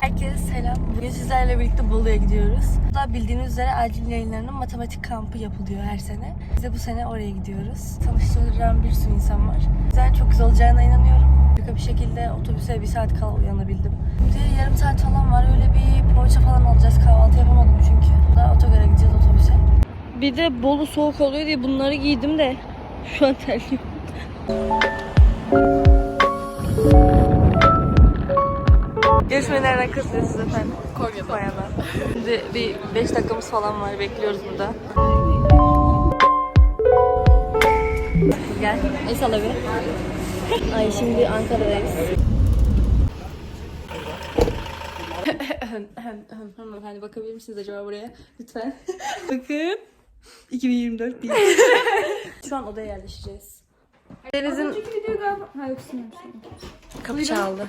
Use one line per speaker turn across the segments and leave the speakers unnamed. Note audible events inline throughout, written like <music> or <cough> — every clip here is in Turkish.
Herkese selam. Bugün sizlerle birlikte Bolu'ya gidiyoruz. Burada bildiğiniz üzere acil yayınlarının matematik kampı yapılıyor her sene. Biz de bu sene oraya gidiyoruz. Tanıştıracağım bir sürü insan var. Güzel, çok güzel olacağına inanıyorum. Harika bir şekilde otobüse bir saat kala uyanabildim. Şimdi yarım saat falan var. Öyle bir poğaça falan alacağız. Kahvaltı yapamadım çünkü. Daha otogara gideceğiz otobüse. Bir de Bolu soğuk oluyor diye bunları giydim de şu an terliyorum. Görüşmelerden kısıyorsunuz efendim. Konya'da. Konya'da. Şimdi bir 5 dakikamız falan var. Bekliyoruz burada. Gel. El salla bir. Ay şimdi Ankara'dayız. <laughs> Hanımefendi bakabilir misiniz acaba buraya? Lütfen. <laughs> Bakın. 2024 değil. Şu an odaya yerleşeceğiz. Deniz'in
video galiba... Ha yok sinirmiş.
kapı çaldı.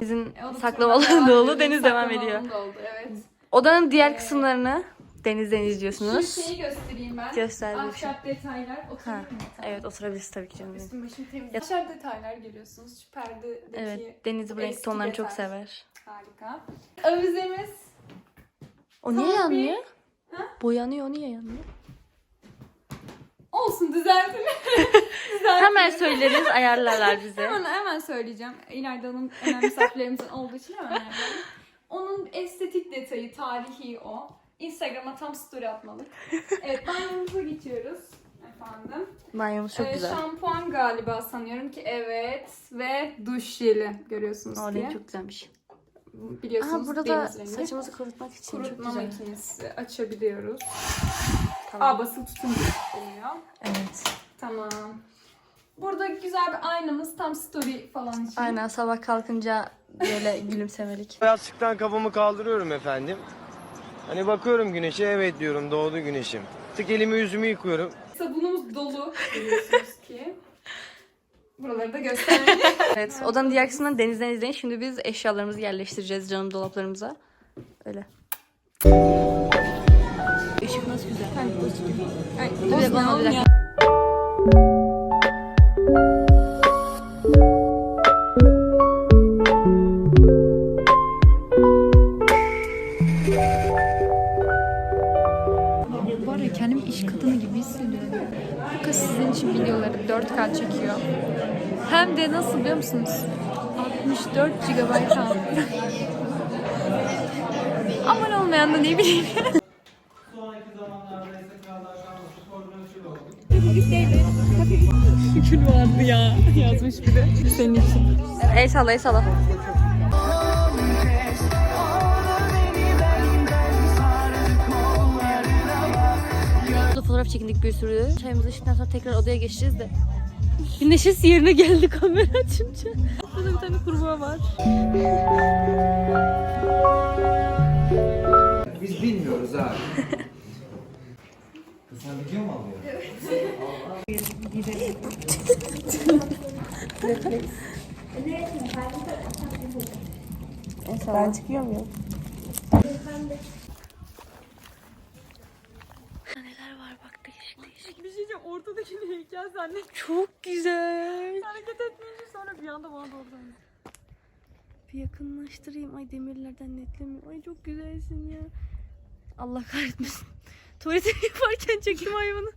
Bizim
E,
saklamalı dolu Deniz devam ediyor.
Oldu, evet.
Odanın diğer kısımlarını denizden
Şu
izliyorsunuz.
şeyi göstereyim ben.
Göster bir şey.
Ahşap detaylar.
Ha,
Oturayım mı?
evet oturabiliriz tabii ki canım. benim.
Üstüm başım temiz. Ahşap detaylar görüyorsunuz. Şu perdedeki
Evet, Deniz bu renk
eski
tonlarını çok
detay.
sever.
harika. Avizemiz.
O niye
Sana
yanmıyor?
Ha?
Boyanıyor, o niye yanmıyor?
Olsun düzeltin. <laughs> düzeltin.
Hemen söyleriz, ayarlarlar bize.
Hemen, hemen söyleyeceğim. İleride onun önemli misafirlerimizin olduğu için hemen ayarlayalım. Onun estetik detayı, tarihi o. Instagram'a tam story atmalık. Evet, banyomuza geçiyoruz. Efendim.
Banyomuz çok
Ee,
güzel.
Şampuan galiba sanıyorum ki evet ve duş jeli görüyorsunuz
O
diye.
çok güzelmiş.
Biliyorsunuz
Aha, burada da
deniz rengi.
saçımızı kurutmak için
kurutma
çok güzel.
makinesi açabiliyoruz.
Tamam.
Aa basılı tutunca oluyor.
Evet.
Tamam. Burada güzel bir aynamız tam story falan için.
Aynen sabah kalkınca böyle <laughs> gülümsemelik.
Yastıktan kafamı kaldırıyorum efendim. Hani bakıyorum güneşe evet diyorum doğdu güneşim. Tık elimi yüzümü yıkıyorum.
Sabunumuz dolu biliyorsunuz ki. Buraları da göstereyim. <laughs>
Evet, odanın diğer kısmından denizden izleyin. Şimdi biz eşyalarımızı yerleştireceğiz canım dolaplarımıza. Öyle. Işık nasıl güzel.
Ay,
dakika,
olsun,
bir dakika.
olmuyor. Var ya kendimi iş kadını gibi hissediyorum. Kız sizin için videoları 4K çekiyor. Hem de nasıl biliyor musunuz? 64 GB RAM. Aman olmayan da ne bileyim. <laughs>
El salla, el salla. Fotoğraf çekindik bir sürü. Çayımızı içtikten sonra tekrar odaya geçeceğiz de. Bir neşesi yerine geldi kamera açınca. Burada bir tane kurbağa var.
Biz bilmiyoruz abi. <laughs> Sen video mu alıyorsun?
Ben çıkıyor muyum? Neler var bak değişik değişik.
Bir şey diyeceğim ortadaki heykel zannet.
Çok güzel.
Hareket etmeyince sonra bir anda bana doğru döndü.
Bir yakınlaştırayım. Ay demirlerden netlemiyor. Ay çok güzelsin ya. Allah kahretmesin. Tuvalete <laughs> yaparken çekeyim hayvanı.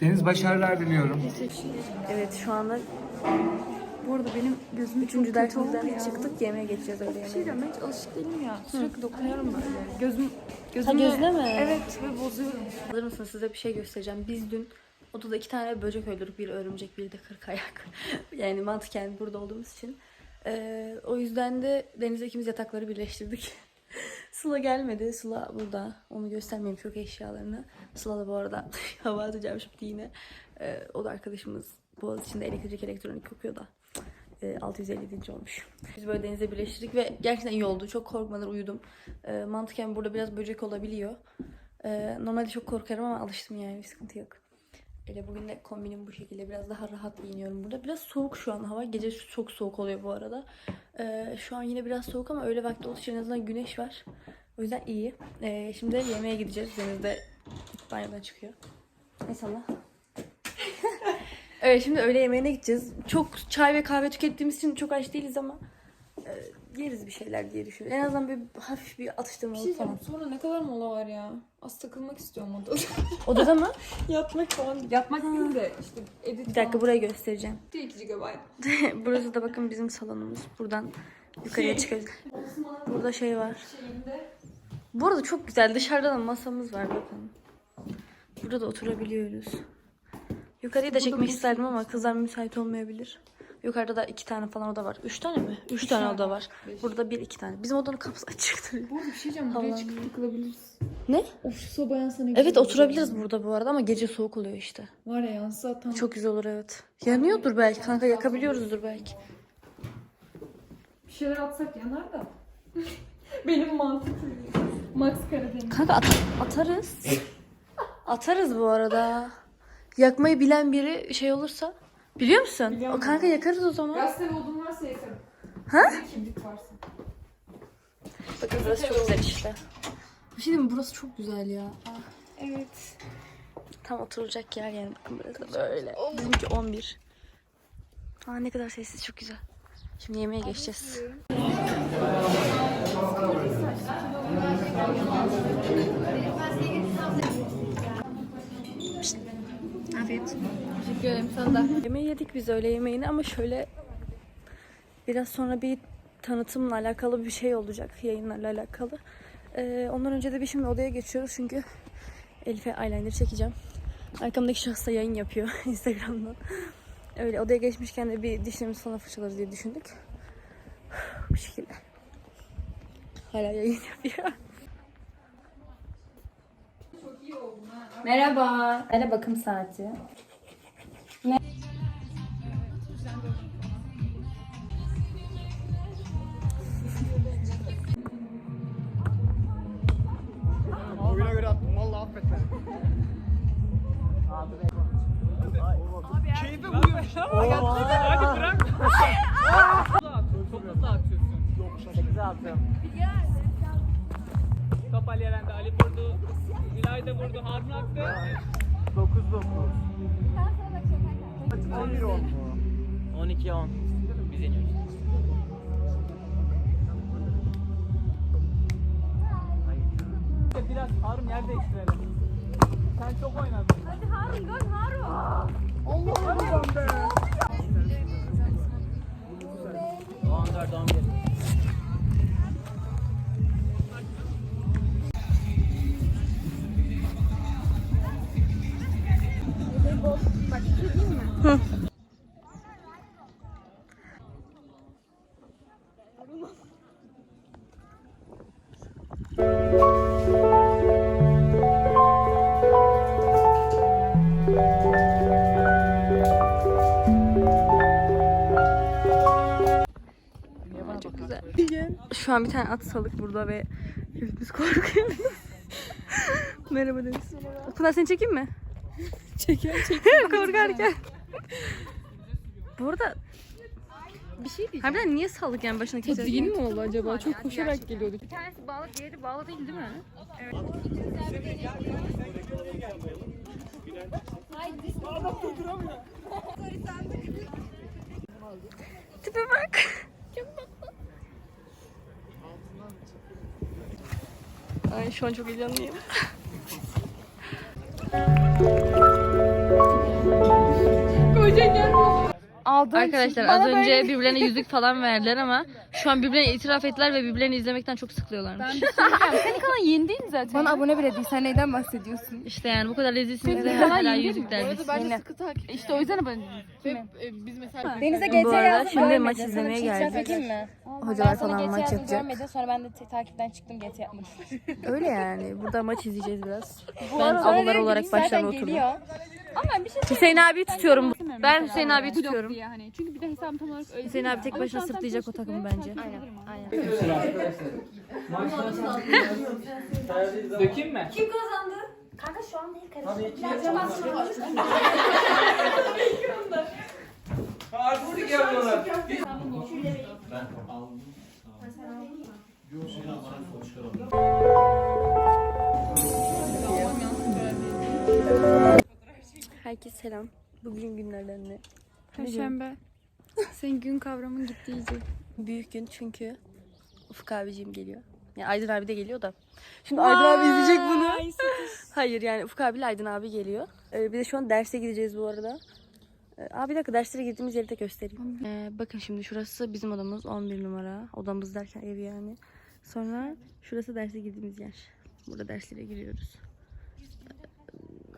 Deniz başarılar diliyorum.
Evet şu anda
Bu arada benim gözüm
üçüncü dersimizden çıktık. Yemeğe geçeceğiz öyle
Bir şey
yemeğe.
diyorum ben hiç alışık değilim ya. Sürekli dokunuyorum böyle. Gözüm,
Ha
gözüme...
gözüne mi?
Evet ve bozuyorum.
Hazır mısınız? Size bir şey göstereceğim. Biz dün odada iki tane böcek öldürdük. Bir örümcek, bir de kırk ayak. <laughs> yani mantıken burada olduğumuz için. Ee, o yüzden de Deniz'le ikimiz yatakları birleştirdik. <laughs> Sıla gelmedi. Sıla burada. Onu göstermeyeyim çok eşyalarını. Sıla da bu arada <laughs> hava atacağım şimdi yine. Ee, o da arkadaşımız Boğaziçi'nde elektrik elektronik okuyor da. Ee, 657. olmuş. Biz böyle denize birleştirdik ve gerçekten iyi oldu. Çok korkmadan uyudum. Ee, mantıken burada biraz böcek olabiliyor. Ee, normalde çok korkarım ama alıştım yani bir sıkıntı yok. Öyle bugün de kombinim bu şekilde biraz daha rahat giyiniyorum burada. Biraz soğuk şu an hava. Gece çok soğuk oluyor bu arada. Ee, şu an yine biraz soğuk ama öyle vakti olduğu için en azından güneş var. O yüzden iyi. Ee, şimdi yemeğe gideceğiz. Deniz de banyodan çıkıyor. Neyse Allah. <laughs> Evet şimdi öğle yemeğine gideceğiz. Çok çay ve kahve tükettiğimiz için çok aç değiliz ama e, yeriz bir şeyler diye düşünüyorum. En azından bir hafif bir
Bir
atıştırmalık
şey
falan.
diyeceğim. Sonra ne kadar mola var ya? Az takılmak istiyorum odada. <laughs>
Odada mı? <laughs>
Yatmak falan. Yatmak değil de işte edit
Bir dakika burayı göstereceğim.
2 GB. <laughs>
Burası da bakın bizim salonumuz. Buradan yukarıya çıkarız. Burada şey var.
Şeyinde.
Bu arada çok güzel. Dışarıda da masamız var bakın. Burada da oturabiliyoruz. Yukarıyı da çekmek isterdim ama kızlar müsait olmayabilir. Yukarıda da iki tane falan oda var. Üç tane mi? Üç tane oda var. Burada bir iki tane. Bizim odanın kapısı açıktır.
Bu arada bir şey diyeceğim. Buraya çıkıp takılabiliriz.
Ne?
Of şu soba yansana.
Evet oturabiliriz burada bu arada ama gece soğuk oluyor işte.
Var ya yansa tam.
Çok güzel olur evet. Yanıyordur belki kanka yakabiliyoruzdur belki.
Bir şeyler atsak yanar da. <laughs> Benim mantıklı. Max Karadeniz.
Kanka at- atarız. <laughs> Atarız bu arada. Yakmayı bilen biri şey olursa. Biliyor musun?
Biliyorum
o kanka yakarız o zaman.
Gazete ve odun varsa yakarım.
Ha?
Bir de Kibrit varsa.
Bakın burası çok güzel işte. Bir şey diyeyim mi? Burası çok güzel ya.
Evet.
Tam oturulacak yer yani. Bakın burası böyle. Bizimki 11. Aa ne kadar sessiz çok güzel. Şimdi yemeğe geçeceğiz. Afiyet.
Teşekkür ederim sana da.
Yemeği yedik biz öğle yemeğini ama şöyle biraz sonra bir tanıtımla alakalı bir şey olacak yayınlarla alakalı. Ee, ondan önce de bir şimdi odaya geçiyoruz çünkü Elif'e eyeliner çekeceğim. Arkamdaki şahıs da yayın yapıyor <laughs> Instagram'dan. Öyle odaya geçmişken de bir dişlerimizi falan fırçalarız diye düşündük. <sighs> Bu şekilde. Hala yayın yapıyor.
Merhaba. Ara bakım saati.
Oyuna göre attım valla affet beni. Keyfe buyurmuş. Hadi bırak. Çok hızlı atıyorsun. Yok 8'e atıyorum. Top Ali Eren'de Ali vurdu. İlay da vurdu. Harun attı. 9 9. 11 10.
12 10. Biz yeniyoruz.
Biraz Harun yer değiştirelim. Sen çok oynadın. Hadi Harun gol Harun. Allah'ım be.
14 11.
Şu an bir tane at salık burada ve hepimiz korkuyoruz. <laughs> Merhaba Deniz. Pınar seni çekeyim mi? <laughs> Çekiyorum çekiyorum. <laughs> Korkarken. Bu arada
Bir şey diyeceğim.
harbiden niye salık yani başına kimse
Değil mi oldu acaba? Çok koşarak geliyorduk.
Bir tanesi bağlı, diğeri bağlı değil değil mi?
Tipe bak. Ay şu an çok heyecanlıyım. Koca gelmiş. Arkadaşlar az önce birbirlerine yüzük falan verdiler ama şu an birbirlerine itiraf ettiler ve birbirlerini izlemekten çok sıkılıyorlarmış.
Bana abone bile değil. Sen neyden bahsediyorsun?
İşte yani bu kadar rezilsiniz de hala yüzük derdiniz.
İşte o yüzden abone değilim.
Denize
Bu
GTA
arada
yazdım
şimdi maç izlemeye
bir şey itiraf
geldik. Hocalar
Ben sana
falan
GTA
maç
yazdım
yapacak.
görmedin. Sonra ben de te- takipten çıktım GTA yapmak için.
Öyle yani. Burada maç izleyeceğiz biraz.
Bu
Ben
öyle
olarak
bir zaten
oturdum.
geliyor. Ama bir şey
Hüseyin abi tutuyorum. Ben Hüseyin abi tutuyorum.
Diye hani. Çünkü bir de hesabım tam olarak öyle
Hüseyin abi tek başına sırtlayacak o takımı bence.
Aynen.
Dökeyim mi?
Kanka şu an değil karışık.
Artistik yapıyorlar.
Herkese selam. Bugün günlerden ne?
Perşembe. Senin gün kavramın gitti iyice.
Büyük gün çünkü Ufuk abicim geliyor. Yani Aydın abi de geliyor da. Şimdi Aydın abi izleyecek bunu. Hayır yani Ufuk abiyle Aydın abi geliyor. Ee, bir de şu an derse gideceğiz bu arada. Ee, abi bir dakika derslere girdiğimiz yeri de göstereyim. Ee, bakın şimdi şurası bizim odamız 11 numara. Odamız derken ev yani. Sonra şurası derse girdiğimiz yer. Burada derslere giriyoruz.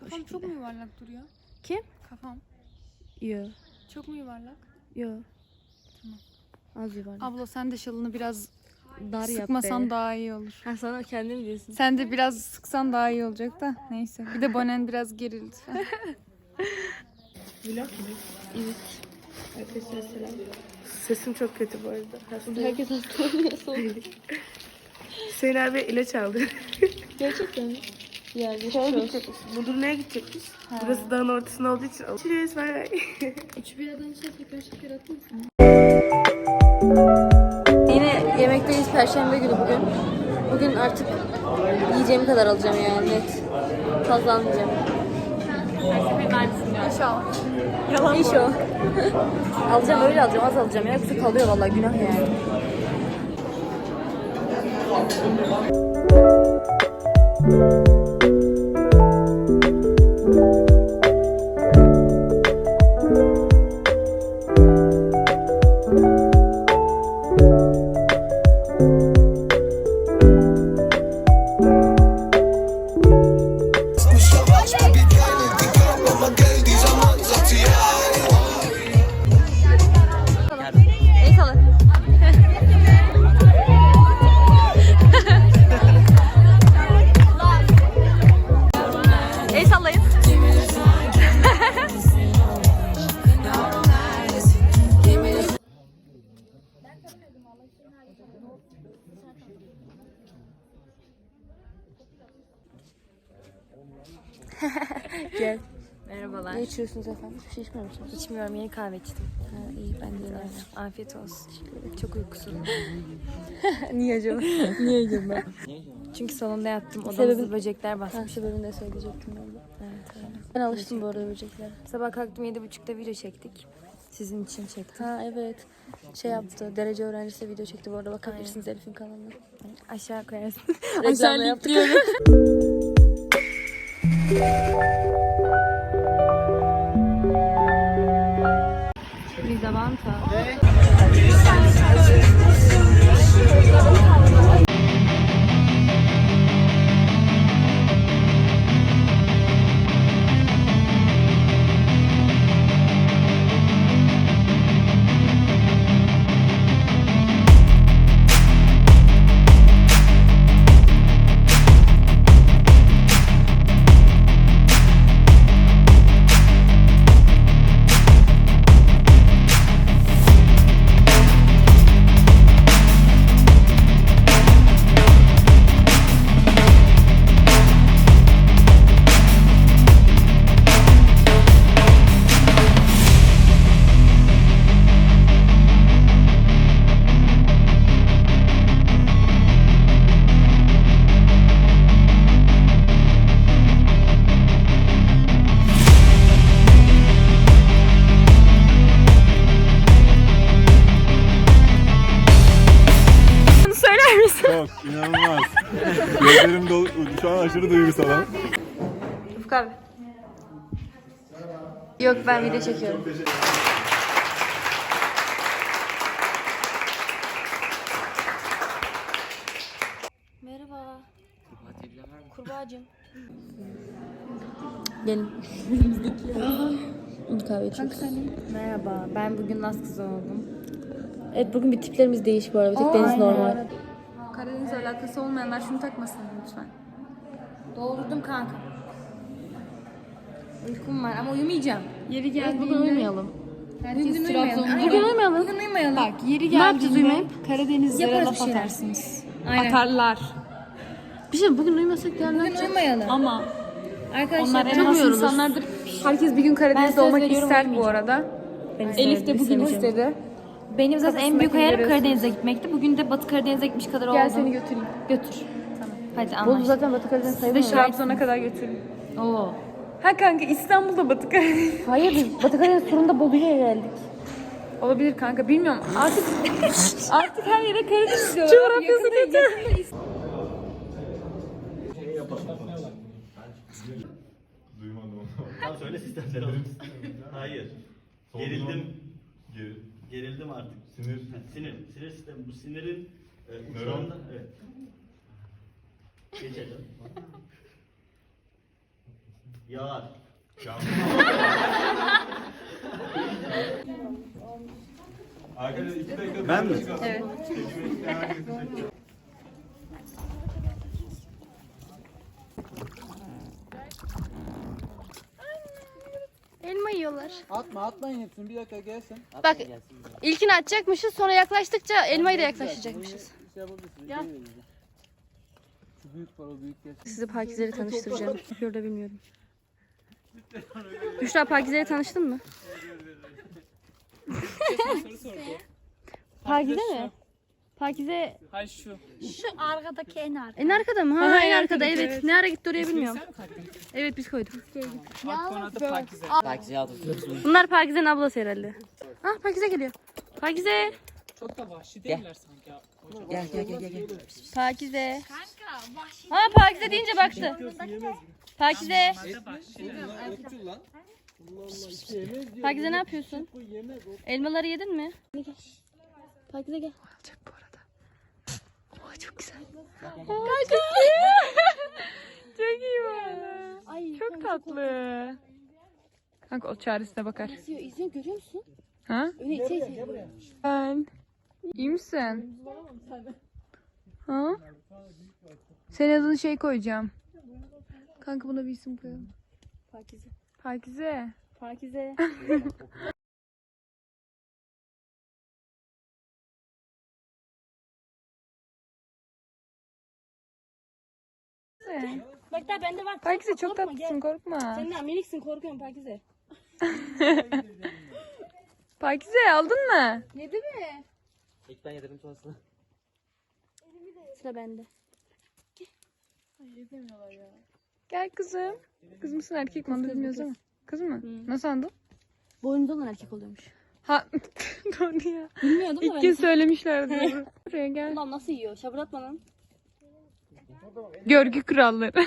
Kafam çok mu yuvarlak duruyor?
Kim?
Kafam.
Yo.
Çok mu yuvarlak?
Yo. Tamam. Az yuvarlak.
Abla sen de şalını biraz
Dar yap
sıkmasan
be.
daha iyi olur.
Ha sana kendin diyorsun.
Sen de biraz sıksan daha iyi olacak da. Neyse. Bir de bonen biraz geri <laughs> lütfen.
Evet. Arkadaşlar selam. Sesim çok kötü bu arada. Herkes hasta oluyor <laughs>
Hüseyin abi ilaç aldı.
Gerçekten mi? Ya
Şeye
olsun.
gidecekmiş. Budurlu'ya gidecekmiş. Burası dağın ortasında olduğu için. Görüşürüz. Bay bay. <laughs>
Üç bir adam şey tekrar şeker atayım Yine yemekteyiz perşembe günü bugün. Bugün artık yiyeceğim kadar alacağım yani net. Fazla almayacağım.
İnşallah.
İş o. <laughs> alacağım öyle alacağım az alacağım. Yoksa kalıyor vallahi günah yani. El içiyorsunuz efendim? Hiçbir şey içmiyor musunuz?
İçmiyorum yeni kahve içtim.
Ha, iyi ben de öyle.
Afiyet olsun. Çok uykusuzum. <laughs>
Niye acaba? Niye acaba? <laughs>
Çünkü salonda yattım. Odamızda
Sebebin-
böcekler
Ha,
basmış.
sebebini de söyleyecektim ben de.
Evet, öyle.
Ben alıştım bu arada böceklere.
Sabah kalktım yedi buçukta video çektik. Sizin için çektim.
Ha evet. Şey yaptı. Derece öğrencisi de video çekti bu arada. Bakabilirsiniz Elif'in kanalına.
Aşağı koyarsın. <laughs>
Reklamla yaptık.
Lizavanta.
Çok inanılmaz. Gözlerim dolu, şu an aşırı duygusalım.
Ufuk abi. Yok ben video çekiyorum. Merhaba. Kurbağacım. Gelin. Kahve içiyoruz.
Merhaba. Ben bugün Laz kızı oldum.
Evet bugün bir tiplerimiz değişik bu arada. Bir tek Deniz normal.
Karadeniz alakası olmayanlar şunu takmasın lütfen.
Doldurdum kanka. Uykum var ama uyumayacağım.
Yeri geldiğinde...
Bugün uyumayalım.
Bugün uyumayalım.
Bugün uyumayalım.
Bugün uyumayalım. Bak yeri
Ne yapacağız
geldiğinde? Karadenizlere
Yaparız
laf atarsınız.
Aynen.
Atarlar.
Bir şey bugün uyumasak yarın ne
Bugün uyumayalım.
Ama
Arkadaşlar
onlar en
çok
az insanlardır. Herkes bir gün Karadeniz'de olmak ister bu arada.
Ben
Elif de bugün istedi.
Benim zaten en büyük hayalim. Karadeniz'e gitmekti. Bugün de Batı Karadeniz'e gitmiş kadar
Gel
oldum.
seni götüreyim.
Götür. Tamam. Hadi
Bolu
anlaştık.
zaten Batı Karadeniz
Siz de
sayılmıyor.
Trabzon'a kadar götürün.
Oo.
Ha kanka İstanbul'da Batı Karadeniz. <laughs>
Hayır biz Batı Karadeniz turunda Bolu'ya geldik.
Olabilir kanka bilmiyorum. Artık <laughs> artık her yere Karadeniz diyorlar. Coğrafyası kötü.
Duymadım.
Tamam söyle sistemleri. Hayır. Gerildim.
Geri.
Gerildim artık.
Sinir.
Sinir. Sinir sistemi. Bu sinirin e, uçlarında... Evet. Geçelim. Yağar. <laughs>
Arkadaşlar iki dakika.
Ben mi?
Evet.
Elma yiyorlar.
Atma atmayın hepsini bir dakika gelsin.
Bak ilkini atacakmışız sonra yaklaştıkça elmayı da yaklaşacakmışız.
Şey. Gel. Şu büyük var o büyük.
Sizi Pakize'yle tanıştıracağım. <laughs> Yapıyor da bilmiyorum. Büşra Pakize'yle tanıştın mı? <laughs> Pakize mi? Pakize
Hayır şu.
en arkada mı? Ha, en arkada evet. Ne ara gitti oraya bilmiyorum. Evet biz koyduk.
Adı Pakize.
Aldım.
Bunlar Pakize'nin ablası herhalde. Ah Pakize geliyor. Pakize.
Çok da vahşi değiller sanki ya.
Gel gel gel gel.
Pakize. Ha Pakize deyince baktı. Pakize. Pakize ne yapıyorsun? Elmaları yedin mi? Pakize gel. Alacak bu arada. Çok güzel. Aa, <laughs> çok iyi. çok iyi arada. Çok tatlı. Kanka o çaresine bakar.
İzliyor, izliyor görüyor musun?
Ha?
Öne ite ite.
Ben. İyi misin? Ha? Senin adını şey koyacağım. Kanka buna bir isim koyalım.
Pakize.
Pakize.
Pakize. <laughs> Daha bende var.
Pakize çok
korkma,
tatlısın
gel.
korkma.
Sen de miniksin korkuyorum Pakize. <laughs>
Pakize aldın mı?
Yedi mi?
İlk ben yedim sonrasında.
Sıra bende.
Gel kızım. Kız mısın erkek mi onu da bilmiyoruz ama. Kız mı? Nasıl andın?
Boynunda olan erkek oluyormuş.
Ha <laughs> doğru ya.
Bilmiyordum da
İlk
ben.
kez söylemişlerdi. Buraya gel.
Ulan nasıl yiyor? Şabıratma lan.
Görgü kuralları.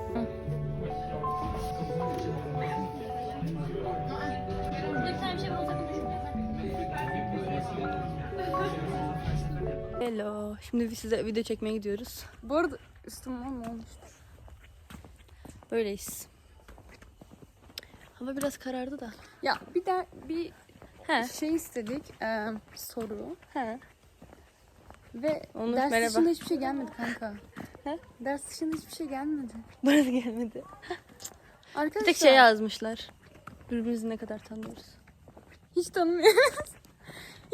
Hello. Şimdi biz size video çekmeye gidiyoruz.
Bu arada üstüm ne olmuş?
Böyleyiz. Hava biraz karardı da.
Ya bir de bir
He.
şey istedik. e, soru.
He.
Ve
Onur,
ders
merhaba.
dışında hiçbir şey gelmedi kanka. <laughs>
He?
Ders dışında hiçbir şey gelmedi.
Bana da gelmedi.
Arkadaşlar
Bir tek şey yazmışlar. Birbirimizi ne kadar tanıyoruz.
hiç tanımıyoruz.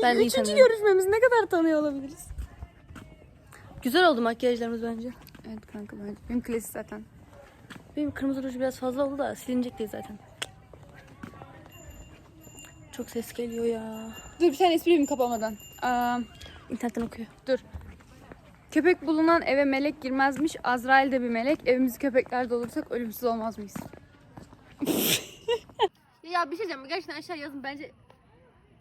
Ben de iyi
Üçüncü
tanıyorum.
görüşmemiz ne kadar tanıyor olabiliriz?
Güzel oldu makyajlarımız bence.
Evet kanka bence. Benim klasik zaten.
Benim kırmızı ruj biraz fazla oldu da silinecek değil zaten. Çok ses geliyor ya.
Dur bir tane espri yapayım kapamadan. Aa,
İnternetten okuyor.
köpek bulunan eve melek girmezmiş. Azrail de bir melek. Evimizi köpekler dolursak ölümsüz olmaz mıyız? <laughs>
Ya bir şey diyeceğim. Gerçekten aşağı yazın. Bence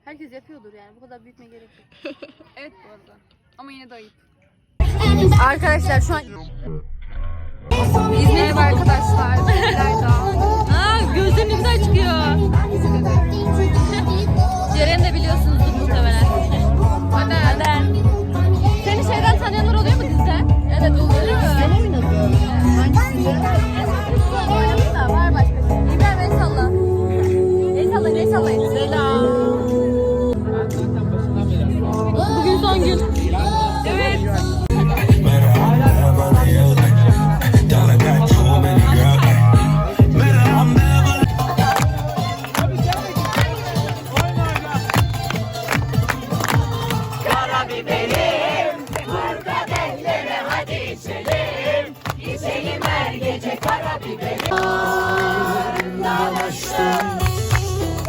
herkes yapıyordur yani. Bu kadar büyütmeye gerek yok. <laughs>
Evet bu arada. Ama yine de ayıp. Arkadaşlar şu an İzmir'e arkadaşlar.
Aa gözlerim ne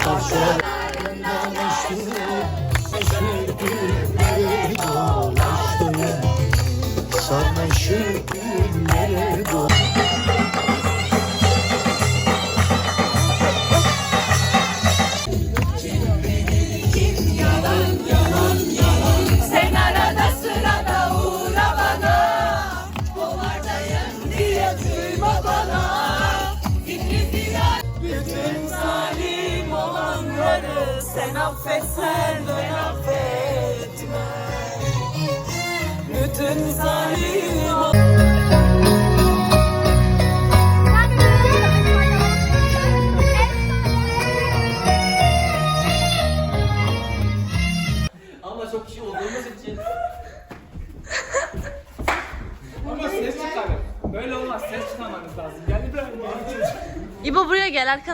Ama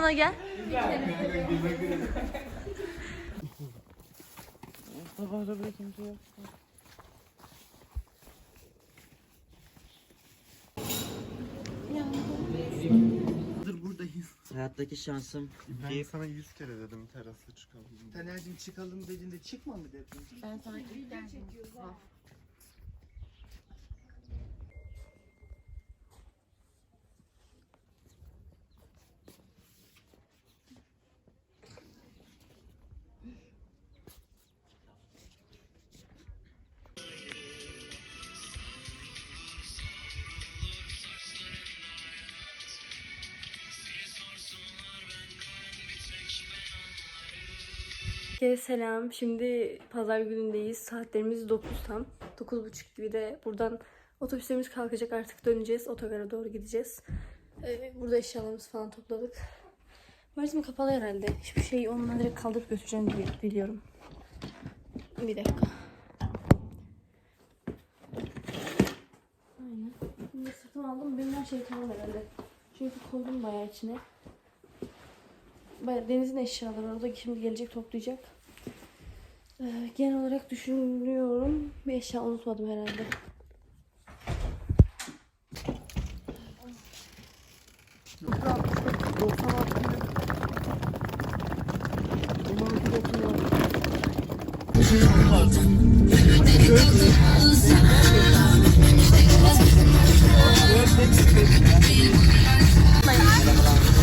buraya gel arkana gel.
Hayattaki şansım
Ben sana yüz kere dedim terasa çıkalım.
Taner'cim çıkalım dediğinde çıkma mı dedin?
Herkese selam. Şimdi pazar günündeyiz. Saatlerimiz 9 tam. 9.30 gibi de buradan otobüslerimiz kalkacak. Artık döneceğiz. Otogara doğru gideceğiz. Ee, burada eşyalarımızı falan topladık. Valizim kapalı herhalde. Hiçbir şeyi onunla direkt kaldırıp götüreceğim diye biliyorum. Bir dakika. Aynen. Şimdi sırtıma aldım. Benim her şey tamam herhalde. Çünkü koydum bayağı içine. Bayağı denizin eşyaları orada şimdi gelecek toplayacak. Ee, genel olarak düşünüyorum. Bir eşya unutmadım herhalde.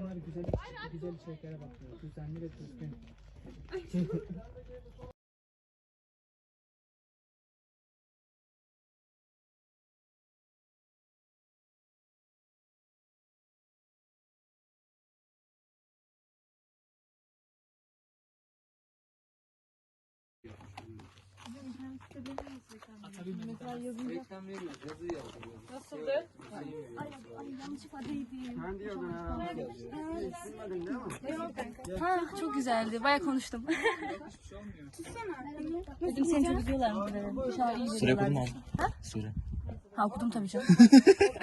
Onlar güzel güzel şeylere bakıyor. Düzenli ve düzgün. <laughs>
Ha, çok güzeldi. Baya konuştum. Dedim seni çok üzüyorlar mı? İnşallah iyi
Süre mu? Süre.
Ha okudum tabii canım. <laughs>